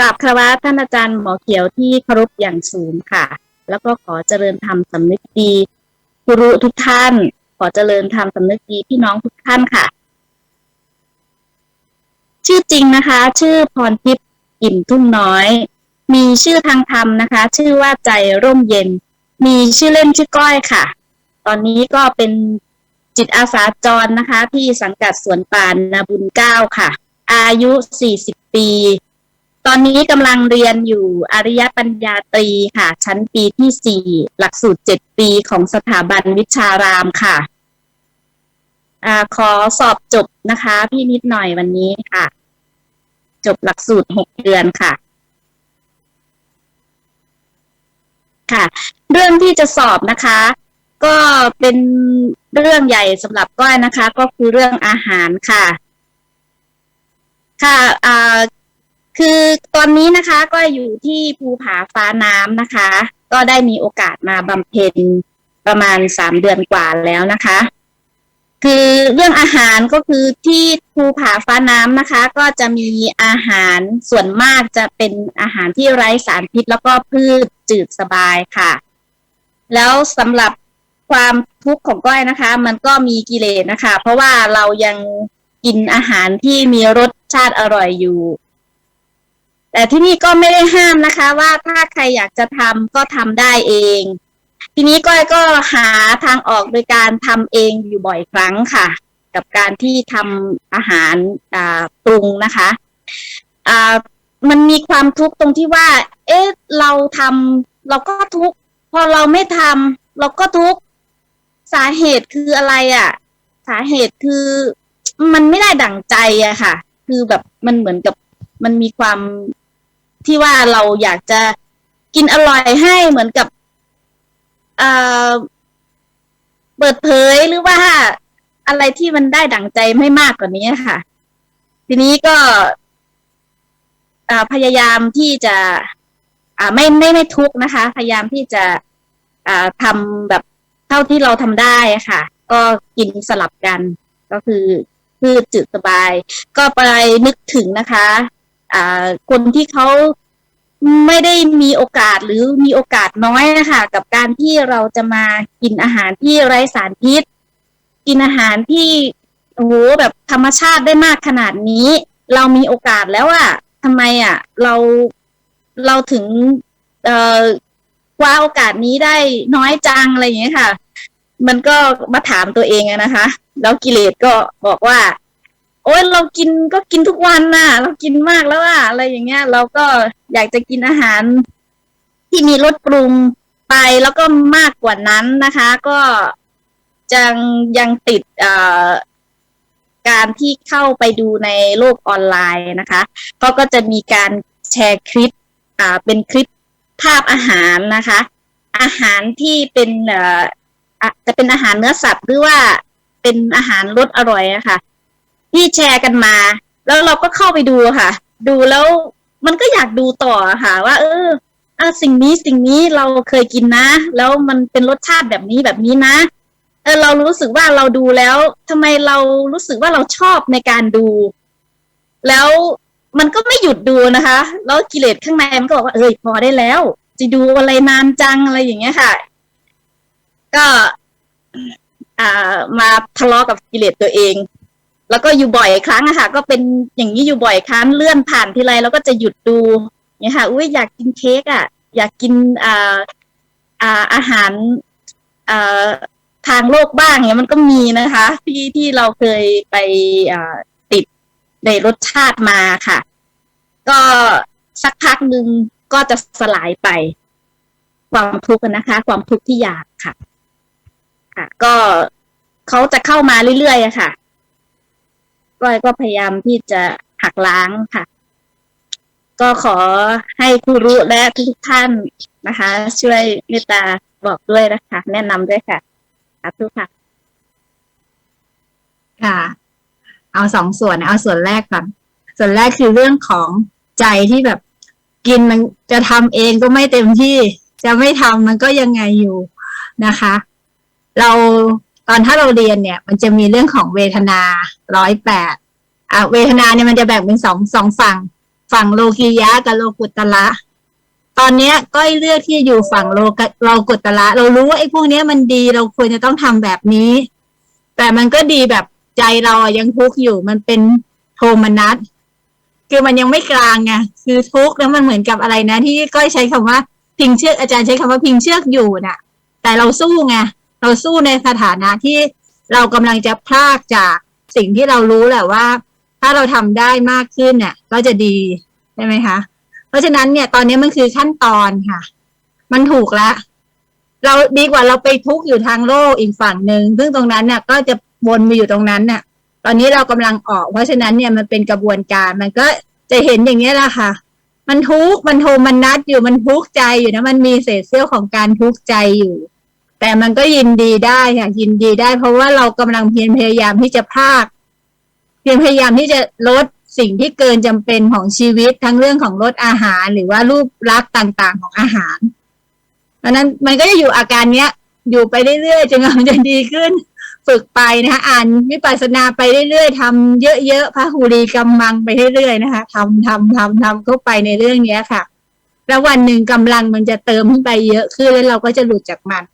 กราบคารวะท่านอาจารย์หมอเขียวที่เคารพอย่างสูงค่ะ แล้วก็ขอเจริญธรรมสำนึกดีครูทุกท่าน ขอเจริญธรรมสำนึกดีพี่น้องทุกท่านค่ะ ชื่อจริงนะคะ ชื่อพรทิพย์อิ่มทุ่งน้อย มีชื่อทางธรรมนะคะ ชื่อว่าใจร่มเย็น มีชื่อเล่นชื่อก้อยค่ะ ตอนนี้ก็เป็นจิตอาสาจรนะคะ ที่สังกัดสวนป่านนาบุญเก้าค่ะ อายุ 40 ปี อนนี้กำลังเรียนอยู่อริยปัญญาตรีค่ะ ชั้นปีที่4หลักสูตร7ปีของสถาบันวิชารามค่ะอขอสอบจบนะคะ พี่นิดหน่อยวันนี้ค่ะ จบหลักสูตร6เดือนค่ะ ค่ะ เรื่องที่จะสอบนะคะ ก็เป็นเรื่องใหญ่สำหรับก้อยนะคะ ก็คือเรื่องอาหารค่ะ ค่ะอ่า คือตอนนี้นะคะก็อยู่ที่ภูผาฟ้าน้ำนะคะ ก็ได้มีโอกาสมาบำเพ็ญประมาณสามเดือนกว่าแล้วนะคะ คือเรื่องอาหารก็คือที่ภูผาฟ้าน้ำนะคะ ก็จะมีอาหารส่วนมากจะเป็นอาหารที่ไร้สารพิษ แล้วก็พืชจืดสบายค่ะ แล้วสำหรับความทุกข์ของก้อยนะคะ มันก็มีกิเลสนะคะ เพราะว่าเรายังกินอาหารที่มีรสชาติอร่อยอยู่ แต่ที่นี่ก็ไม่ได้ห้ามนะคะ ว่าถ้าใครอยากจะทำก็ทำได้เอง ทีนี้ก้อยก็หาทางออกโดยการทำเองอยู่บ่อยครั้งค่ะ กับการที่ทำอาหารอ่าปรุงนะคะอ่ามันมีความทุกข์ตรงที่ว่า เอ๊ะเราทำเราก็ทุกข์พอเราไม่ทำเราก็ทุกข์สาเหตุคืออะไรอะ่ะ สาเหตุคือมันไม่ได้ดั่งใจอะค่ะ คือแบบมันเหมือนกับมันมีความ ที่ว่าเราอยากจะกินอร่อยให้เหมือนกับเอ่อเปิดเผยหรือว่าอะไรที่มันได้ดั่งใจไม่มากกว่านี้ค่ะ ทีนี้ก็อ่าพยายามที่จะอ่าไม่ไม่ไม่ทุกนะคะ พยายามที่จะอ่าทำแบบเท่าที่เราทำได้ค่ะ ก็กินสลับกัน ก็คือพืชจืดสบาย ก็ไปนึกถึงนะคะ คนที่เขาไม่ได้มีโอกาสหรือมีโอกาสน้อยนะคะกับการที่เราจะมากินอาหารที่ไร้สารพิษ กินอาหารที่โอ้โหแบบธรรมชาติได้มากขนาดนี้ เรามีโอกาสแล้วอะทำไมอะเราเราถึงเอ่อคว้าโอกาสนี้ได้น้อยจังอะไรอย่างเงี้ยค่ะ มันก็มาถามตัวเองอะนะคะ แล้วกิเลสก็บอกว่า อ๊ยเรากินก็กินทุกวันน่ะ เรากินมากแล้วอะอะไรอย่างเงี้ย เราก็อยากจะกินอาหาร ที่มีรสปรุงไปแล้วก็มากกว่านั้นนะคะ ก็ยังยังติดเอ่อการที่เข้าไปดูในโลกออนไลน์นะคะเขาก็จะมีการแชร์คลิปอ่าเป็นคลิปภาพอาหารนะคะ อาหารที่เป็นเอ่อจะเป็นอาหารเนื้อสัตว์หรือว่าเป็นอาหารรสอร่อยอะค่ะ ที่แชร์กันมา แล้วเราก็เข้าไปดูค่ะ ดูแล้วมันก็อยากดูต่อค่ะ ว่า เอออะสิ่งนี้สิ่งนี้เราเคยกินนะ แล้วมันเป็นรสชาติแบบนี้แบบนี้นะเออเรารู้สึกว่าเราดูแล้วทำไมเรารู้สึกว่าเราชอบในการดู แล้วมันก็ไม่หยุดดูนะคะ แล้วกิเลสข้างในมันก็บอกว่าเอ้ยพอได้แล้ว จะดูอะไรนานจังอะไรอย่างเงี้ยค่ะ ก็ อ่ามาทะเลาะกับกิเลสตัวเอง แล้วก็อยู่บ่อยครั้งอะค่ะ ก็เป็นอย่างนี้อยู่บ่อยครั้งเลื่อนผ่านทีไรเราก็จะหยุดดูเนี่ยค่ะ อุ้ยอยากกินเค้กอะอยากกินอ่าอ่าอาหารอ่าทางโลกบ้างเนี่ยมันก็มีนะคะ ที่ที่เราเคยไปอ่าติดในรสชาติมาค่ะ ก็สักพักหนึ่งก็จะสลายไป ความทุกข์นะคะ ความทุกข์ที่อยากค่ะ ค่ะ ก็เขาจะเข้ามาเรื่อยๆอะค่ะ ก้อยก็พยายามที่จะหักล้างค่ะ ก็ขอให้ครูรู้และทุกท่านนะคะ ช่วยเมตตาบอกด้วยนะคะ แนะนำด้วยค่ะสาธุค่ะ ค่ะ เอาสองส่วนนะเอาส่วนแรกก่อนส่วนแรกคือเรื่องของใจที่แบบกินมันจะทำเองก็ไม่เต็มที่ จะไม่ทำมันก็ยังไงอยู่นะคะ เรา ตอนถ้าเราเรียนเนี่ย มันจะมีเรื่องของเวทนาร้อยแปดอะเวทนาเนี่ยมันจะแบ่งเป็นสองสองฝั่ง ฝั่งโลกียะกับโลกุตละ ตอนเนี้ยก้อยเลือกที่จะอยู่ฝั่งโลกโลกุตละ เรารู้ว่าไอ้พวกเนี้ยมันดีเราควรจะต้องทำแบบนี้ แต่มันก็ดีแบบใจเราอะยังทุกข์อยู่มันเป็นโทมนัสคือมันยังไม่กลางไงคือทุกข์แล้วมันเหมือนกับอะไรนะ ที่ก้อยใช้คำว่า พิงเชือกอาจารย์ใช้คำว่าพิงเชือกอยู่น่ะ แต่เราสู้ไง เราสู้ในสถานะที่เรากำลังจะพลากจากสิ่งที่เรารู้แหละว่า ถ้าเราทำได้มากขึ้นเนี่ย ก็จะดีใช่ไหมคะ เพราะฉะนั้นเนี่ยตอนนี้มันคือขั้นตอนค่ะ มันถูกแล้วเราดีกว่าเราไปทุกข์อยู่ทางโลกอีกฝั่งหนึ่งซึ่งตรงนั้นเนี่ยก็จะวนมาอยู่ตรงนั้นเนี่ยตอนนี้เรากำลังออก เพราะฉะนั้นเนี่ยมันเป็นกระบวนการ มันก็จะเห็นอย่างนี้แหละค่ะ มันทุกข์มันโทมันนัดอยู่มันทุกข์ใจอยู่นะ มันมีเศษเสี้ยวของการทุกข์ใจอยู่ แต่มันก็ยินดีได้ค่ะยินดีได้ เพราะว่าเรากำลังเพียรพยายามที่จะพากเพียรพยายามที่จะลดสิ่งที่เกินจำเป็นของชีวิตทั้งเรื่องของลดอาหาร หรือว่ารูปลักษณ์ต่าง ๆ ของอาหารเพราะนั้นมันก็จะอยู่อาการเนี้ย อยู่ไปเรื่อยๆจนกว่ามันจะดีขึ้น ฝึกไปนะคะอ่านวิปัสสนาไปเรื่อยๆทำเยอะๆพระหูรีกำมังไปเรื่อยๆนะคะทำทำทำทำเข้าไปในเรื่องเนี้ยค่ะ แล้ววันหนึ่งกำลังมันจะเติมขึ้นไปเยอะขึ้นแล้วเราก็จะหลุดจากมัน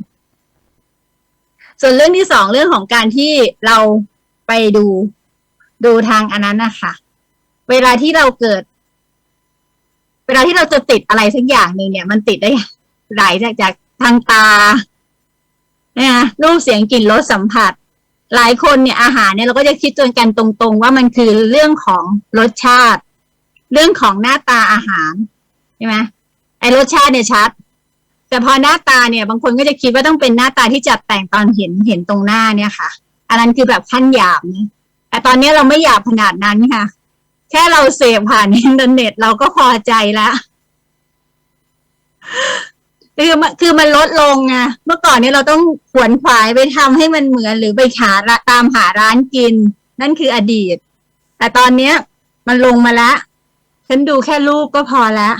ส่วนเรื่องที่สองเรื่องของการที่เราไปดูดูทางอันนั้นนะคะเวลาที่เราเกิด เวลาที่เราจะติดอะไรสักอย่างหนึ่งเนี่ย มันติดได้หลายจากจากทางตาเนี่ยรูปเสียงกลิ่นรสสัมผัส หลายคนเนี่ยอาหารเนี่ยเราก็จะคิดจนกันตรงๆ ว่ามันคือเรื่องของรสชาติ เรื่องของหน้าตาอาหารใช่ไหมไอรสชาติเนี่ยชัด แต่พอหน้าตาเนี่ยบางคนก็จะคิดว่าต้องเป็นหน้าตาที่จัดแต่งตอนเห็นเห็นตรงหน้าเนี่ยค่ะ อันนั้นคือแบบขั้นหยาบนะแต่ตอนนี้เราไม่หยาบขนาดนั้นค่ะ แค่เราเสพผ่านอินเทอร์เน็ตเราก็พอใจแล้วคือมันคือมันลดลงไงเมื่อก่อนเนี่ยเราต้องขวนขวายไปทำให้มันเหมือนหรือไปหาตามหาร้านกิน นั่นคืออดีต แต่ตอนเนี้ย มันลงมาละฉันดูแค่รูปก็พอและ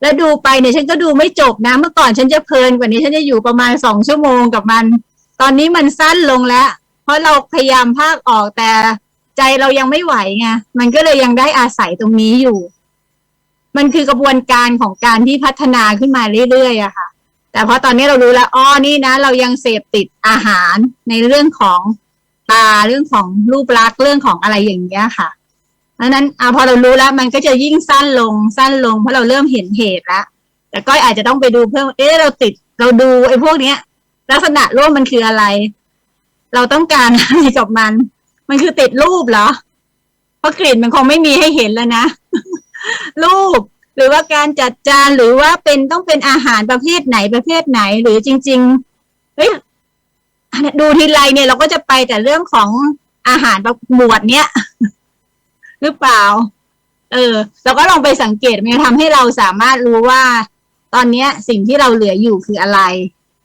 แล้วดูไปเนี่ยฉันก็ดูไม่จบนะ เมื่อก่อนฉันจะเพลินกว่านี้ฉันจะอยู่ประมาณสองชั่วโมงกับมัน ตอนนี้มันสั้นลงแล้ว เพราะเราพยายามภาคออกแต่ใจเรายังไม่ไหวไงมันก็เลยยังได้อาศัยตรงนี้อยู่ มันคือกระบวนการของการที่พัฒนาขึ้นมาเรื่อยๆอะค่ะ แต่พอตอนนี้เรารู้แล้วอ้อนี่นะ เรายังเสพติดอาหารในเรื่องของตาเรื่องของรูปลักษณ์เรื่องของอะไรอย่างเงี้ยค่ะ เพราะนั้นอะพอเรารู้แล้วมันก็จะยิ่งสั้นลงสั้นลงเพราะเราเริ่มเห็นเหตุแล้วแต่ก็อาจจะต้องไปดูเพิ่ม เอ๊ะเราติดเราดูไอ้พวกเนี้ย ลักษณะร่วมมันคืออะไร เราต้องการอะไรกับมัน มันคือติดรูปเหรอ เพราะกลิ่นมันคงไม่มีให้เห็นแล้วนะ รูปหรือว่าการจัดจานหรือว่าเป็นต้องเป็นอาหารประเภทไหนประเภทไหน หรือจริง ๆ เฮ้ยดูทีไรเนี่ยเราก็จะไปแต่เรื่องของอาหารหมวดเนี้ย หรือเปล่า เออเราก็ลองไปสังเกตมันจะทำให้เราสามารถรู้ว่า ตอนนี้สิ่งที่เราเหลืออยู่คืออะไร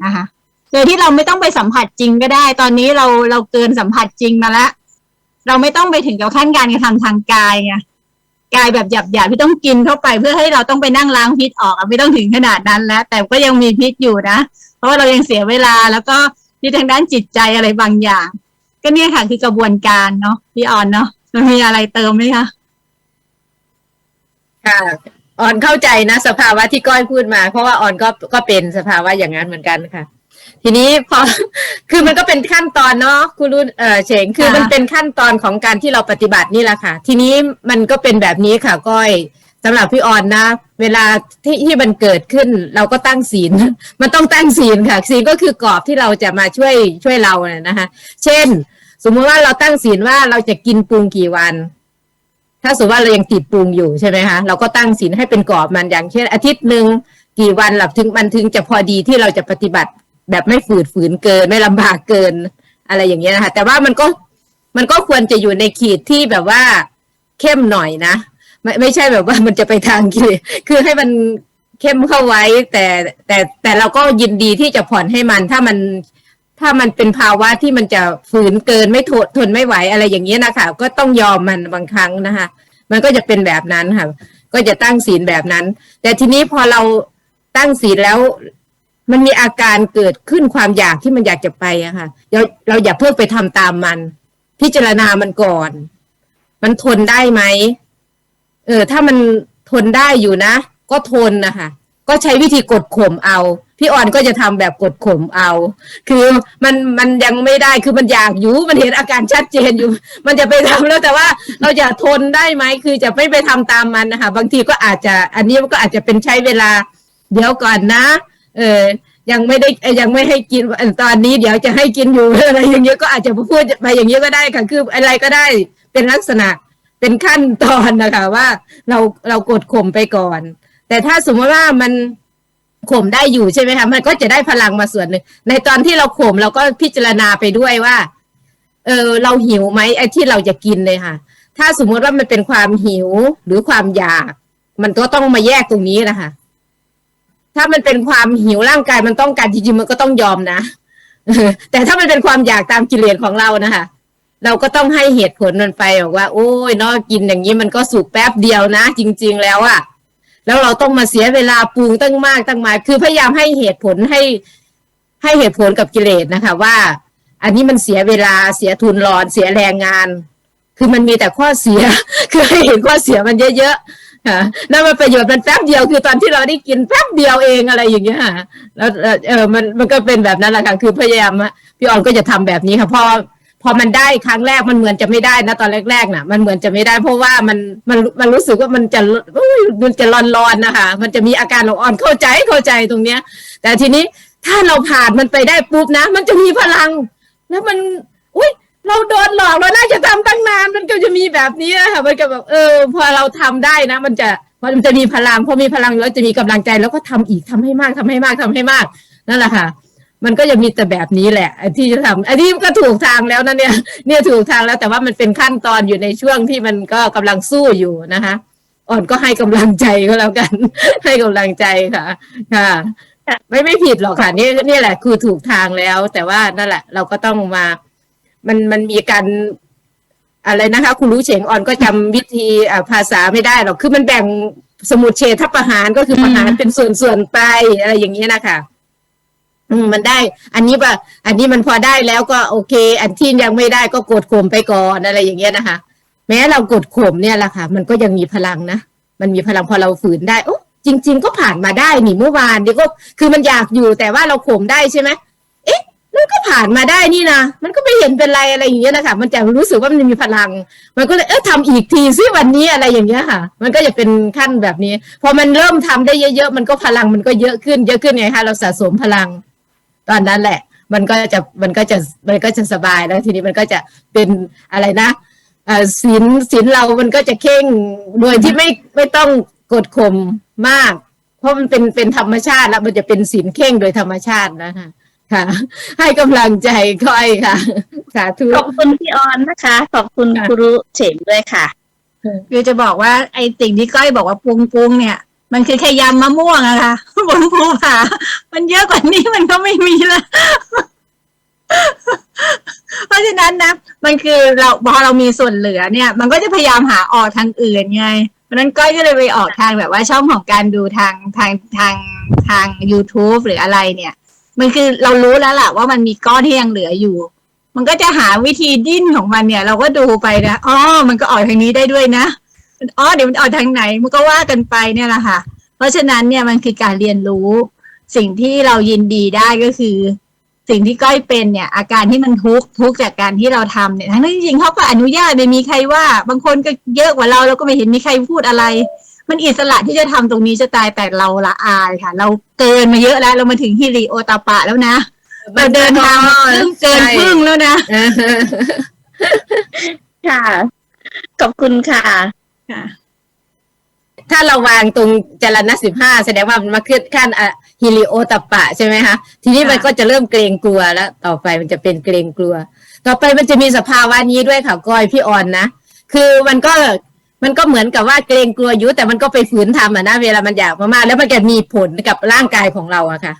นะคะโดยที่เราไม่ต้องไปสัมผัสจริงก็ได้ ตอนนี้เราเราเกินสัมผัสจริงมาแล้วเราไม่ต้องไปถึงกับขั้นการกระทำทางกายไงกายแบบหยาบๆที่ต้องกินเข้าไปเพื่อให้เราต้องไปนั่งล้างพิษออกไม่ต้องถึงขนาดนั้นแล้ว แต่ก็ยังมีพิษอยู่นะ เพราะว่าเรายังเสียเวลาแล้วก็ที่ทางด้านจิตใจอะไรบางอย่าง ก็เนี่ยค่ะคือกระบวนการเนาะพี่ออนเนาะ มันมีอะไรเติมไหมคะค่ะออนเข้าใจนะสภาวะที่ก้อยพูดมา เพราะว่าออนก็ก็เป็นสภาวะอย่างนั้นเหมือนกันค่ะ ทีนี้พอคือมันก็เป็นขั้นตอนเนาะคุณรุ่นเออเฉงคือค่ะมันเป็นขั้นตอนของการที่เราปฏิบัตินี่แหละค่ะ ทีนี้มันก็เป็นแบบนี้ค่ะ ก้อยสำหรับพี่ออนนะ เวลาที่ที่มันเกิดขึ้น เราก็ตั้งศีล มันต้องตั้งศีลค่ะศีลก็คือกรอบที่เราจะมาช่วยช่วยเราเนี่ยนะคะเช่น สมมุติว่าเราตั้งศีลว่าเราจะกินปรุงกี่วัน ถ้าสมมติว่าเรายังติดปรุงอยู่ใช่ไหมคะเราก็ตั้งศีลให้เป็นกรอบมันอย่างเช่น อาทิตย์หนึ่งกี่วันหลับถึงมันถึงจะพอดีที่เราจะปฏิบัติแบบไม่ฝืดฝืนเกิน ไม่ลำบากเกิน อะไรอย่างเงี้ยนะคะแต่ว่ามันก็มันก็ควรจะอยู่ในขีดที่แบบว่าเข้มหน่อยนะ ไม่ไม่ใช่แบบว่ามันจะไปทางคือคือให้มันเข้มเข้าไว้ แต่แต่แต่เราก็ยินดีที่จะผ่อนให้มัน ถ้ามัน ถ้ามันเป็นภาวะที่มันจะฝืนเกินไม่ทนทนไม่ไหวอะไรอย่างเงี้ยนะคะก็ต้องยอมมันบางครั้งนะคะมันก็จะเป็นแบบนั้นค่ะ ก็จะตั้งศีลแบบนั้น แต่ทีนี้พอเราตั้งศีลแล้ว มันมีอาการเกิดขึ้นความอยากที่มันอยากจะไปอะค่ะเราเราอย่าเพิ่งไปทำตามมัน พิจารณามันก่อน มันทนได้ไหมเออ ถ้ามันทนได้อยู่นะ ก็ทนนะคะ ก็ใช้วิธีกดข่มเอา พี่ออนก็จะทำแบบกดข่มเอา คือมันมันยังไม่ได้คือมันอยากอยู่มันเห็นอาการชัดเจนอยู่ มันจะไปทำแล้วแต่ว่าเราจะทนได้ไหมคือจะไม่ไปทำตามมันนะคะบางทีก็อาจจะอันนี้ก็อาจจะเป็นใช้เวลา เดี๋ยวก่อนนะ เออยังไม่ได้ยังไม่ให้กินตอนนี้เดี๋ยวจะให้กินอยู่อะไรอย่างเงี้ยก็อาจจะพูดไปอย่างเงี้ยก็ได้ค่ะคืออะไรก็ได้เป็นลักษณะเป็นขั้นตอนนะคะว่าเราเรากดข่มไปก่อน แต่ถ้าสมมติว่ามันข่มได้อยู่ใช่ไหมคะมันก็จะได้พลังมาส่วนหนึ่งในตอนที่เราข่มเราก็พิจารณาไปด้วยว่า เออเราหิวไหมไอ้ที่เราจะกินเลยค่ะ ถ้าสมมติว่ามันเป็นความหิวหรือความอยาก มันก็ต้องมาแยกตรงนี้นะคะถ้ามันเป็นความหิวร่างกายมันต้องการจริงๆมันก็ต้องยอมนะแต่ถ้ามันเป็นความอยากตามกิเลสของเรานะคะเราก็ต้องให้เหตุผลมันไปบอกว่า โอ้ยนาะกินอย่างนี้มันก็สุกแป๊บเดียวนะจริง ๆ แล้วอะ แล้วเราต้องมาเสียเวลาปรุงตั้งมากตั้งมายคือพยายามให้เหตุผลให้ให้เหตุผลกับกิเลสนะคะ ว่า อันนี้มันเสียเวลาเสียทุนรอนเสียแรงงาน คือมันมีแต่ข้อเสีย คือให้เห็นข้อเสียมันเยอะๆค่ะแล้วมันประโยชน์มันแป๊บเดียวคือตอนที่เราได้กินแป๊บเดียวเองอะไรอย่างเงี้ยค่ะแล้วเออมันมันก็เป็นแบบนั้นแหละค่ะคือพยายามพี่ออนก็จะทำแบบนี้ค่ะพอ พอมันได้ครั้งแรกมันเหมือนจะไม่ได้นะตอนแรกๆน่ะ มันเหมือนจะไม่ได้ เพราะว่ามันมันมันรู้สึกว่ามันจะอุ้ยมันจะร้อนๆนะคะ มันจะมีอาการอ่อนเข้าใจเข้าใจตรงเนี้ย แต่ทีนี้ถ้าเราผ่านมันไปได้ปุ๊บนะ มันจะมีพลัง แล้วมันอุ้ยเราโดนหลอกเราน่าจะทำตั้งนานมันก็จะมีแบบนี้นะคะมันก็แบบเออ พอเราทำได้นะ มันจะมันจะมีพลังพอมีพลังแล้วจะมีกำลังใจแล้วก็ทำอีกทำให้มากทำให้มากทำให้มากนั่นแหละค่ะ มันก็จะมีแต่แบบนี้แหละไอ้ที่จะทำอันนี้ก็ถูกทางแล้วนะเนี่ย เนี่ยถูกทางแล้วแต่ว่ามันเป็นขั้นตอนอยู่ในช่วงที่มันก็กำลังสู้อยู่นะคะอ่อนก็ให้กำลังใจก็แล้วกัน ให้กำลังใจค่ะ ค่ะ ไม่ไม่ผิดหรอกค่ะ นี่นี่แหละคือถูกทางแล้ว แต่ว่านั่นแหละ เราก็ต้องมา มันมันมีการอะไรนะคะคุณรู้เฉงอ่อนก็จำวิธีภาษาไม่ได้หรอกคือมันแบ่งสมุดเฉทประหารก็คือประหารเป็นส่วนส่วนๆไปอะไรอย่างเงี้ยนะคะ มันได้ อันนี้ว่าอันนี้มันพอได้แล้วก็โอเค อันที่ยังไม่ได้ก็กดข่มไปก่อนอะไรอย่างเงี้ยนะคะ แม้เรากดข่มเนี่ยแหละค่ะ มันก็ยังมีพลังนะ มันมีพลังพอเราฝืนได้โอ้จริง ๆ ก็ผ่านมาได้นี่เมื่อวานเดี๋ยวก็คือมันอยากอยู่แต่ว่าเราข่มได้ใช่ไหมเอ๊ะมันก็ผ่านมาได้นี่นะ มันก็ไม่เห็นเป็นไรอะไรอย่างเงี้ยนะคะมันจะรู้สึกว่ามันมีพลัง มันก็เลยเออทำอีกทีซิวันนี้อะไรอย่างเงี้ยค่ะ มันก็จะเป็นขั้นแบบนี้ พอมันเริ่มทำได้เยอะๆ มันก็พลังมันก็เยอะขึ้น เยอะขึ้นไงคะ เราสะสมพลัง ตอนนั้นแหละ มันก็จะมันก็จะมันก็จะสบายแล้วทีนี้มันก็จะเป็นอะไรนะเอ่อศีลศีลเรามันก็จะเข่งโดยที่ไม่ไม่ต้องกดข่มมาก เพราะมันเป็นเป็นธรรมชาติแล้วมันจะเป็นศีลเข่งโดยธรรมชาตินะคะค่ะ ให้กำลังใจค่อยค่ะสาธุขอบคุณพี่ออนนะคะ ขอบคุณค่ะครูรุเฉมด้วยค่ะคือจะบอกว่าไอ้สิ่งที่ก้อยบอกว่าปรุงปรุงเนี่ย มันคือแค่ยำมะม่วงอะค่ะบนภูผา มันเยอะกว่านี้มันก็ไม่มีละเพราะฉะนั้นนะมันคือเราพอเรามีส่วนเหลือเนี่ย มันก็จะพยายามหาออกทางอื่นไงเพราะฉะนั้นก้อยก็เลยไปออกทางแบบว่าช่องของการดูทางทางทางทาง YouTube หรืออะไรเนี่ย มันคือเรารู้แล้วล่ะ ว่ามันมีก้อนที่ยังเหลืออยู่ มันก็จะหาวิธีดิ้นของมันเนี่ย เราก็ดูไปนะอ๋อมันก็ออกทางนี้ได้ด้วยนะ อ๋อเดี๋ยวมันออกทางไหนมันก็ว่ากันไปเนี่ยแหละค่ะ เพราะฉะนั้นเนี่ยมันคือการเรียนรู้ สิ่งที่เรายินดีได้ก็คือ สิ่งที่ก้อยเป็นเนี่ย อาการที่มันทุกข์ทุกข์จากการที่เราทำเนี่ยทั้งที่จริงเขาก็อนุญาตไม่มีใครว่า บางคนก็เยอะกว่าเราเราก็ไม่เห็นมีใครพูดอะไร มันอิสระที่จะทำตรงนี้จะตายแต่เราละอายค่ะ เราเกินมาเยอะแล้ว เรามาถึงฮิริโอตาปะแล้วนะเราเดินทางเกินครึ่งแล้วนะค่ะ ขอบคุณค่ะ ค่ะถ้าเราวางตรงจรณะสิบห้าแสดงว่ามันมาขึ้นขั้นอะฮิริโอตปปะใช่ไหมคะทีนี้มันค่ะก็จะเริ่มเกรงกลัวแล้ว ต่อไปมันจะเป็นเกรงกลัว ต่อไปมันจะมีสภาวะนี้ด้วยค่ะก้อยพี่ออนนะคือมันก็มันก็เหมือนกับว่าเกรงกลัวอยู่แต่มันก็ไปฝืนทำอะนะเวลามันอยากมากๆแล้วมันจะมีผลกับร่างกายของเราอะค่ะ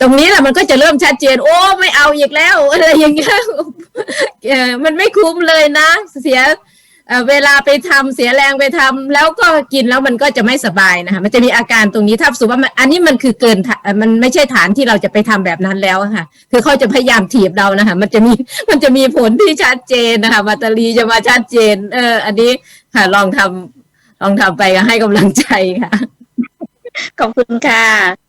ตรงนี้แหละมันก็จะเริ่มชัดเจน โอ้ไม่เอาอีกแล้วอะไรอย่างเงี้ยเออมันไม่คุ้มเลยนะ เสีย เวลาไปทำเสียแรงไปทำแล้วก็กินแล้วมันก็จะไม่สบายนะคะมันจะมีอาการตรงนี้ถ้าสมมติว่ามันอันนี้มันคือเกินมันไม่ใช่ฐานที่เราจะไปทำแบบนั้นแล้วค่ะ คือเขาจะพยายามถีบเรานะคะมันจะมีมันจะมีผลที่ชัดเจนนะคะบัตเตอรี่จะมาชัดเจน เออ อันนี้ค่ะลองทำลองทำไปก็ให้กำลังใจค่ะ ขอบคุณค่ะ